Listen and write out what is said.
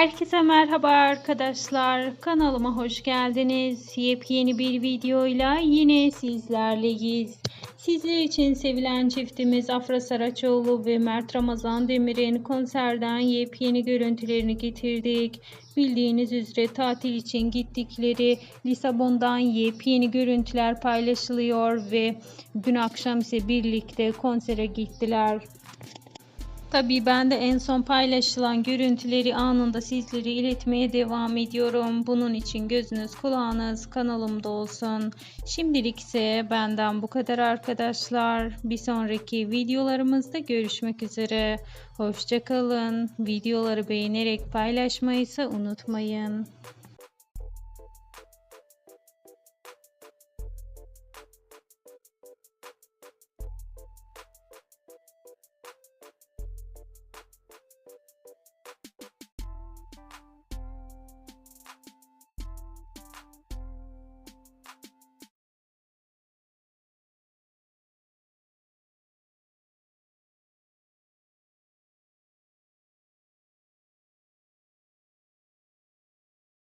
Herkese merhaba arkadaşlar. Kanalıma hoş geldiniz. Yepyeni bir videoyla yine sizlerleyiz. Sizler için sevilen çiftimiz Afra Saraçoğlu ve Mert Ramazan Demir'in konserden yepyeni görüntülerini getirdik. Bildiğiniz üzere tatil için gittikleri Lisabon'dan yepyeni görüntüler paylaşılıyor ve dün akşam ise birlikte konsere gittiler. Tabii ben de en son paylaşılan görüntüleri anında sizlere iletmeye devam ediyorum. Bunun için gözünüz kulağınız kanalımda olsun. Şimdilik ise benden bu kadar arkadaşlar. Bir sonraki videolarımızda görüşmek üzere. Hoşçakalın. Videoları beğenerek paylaşmayı ise unutmayın.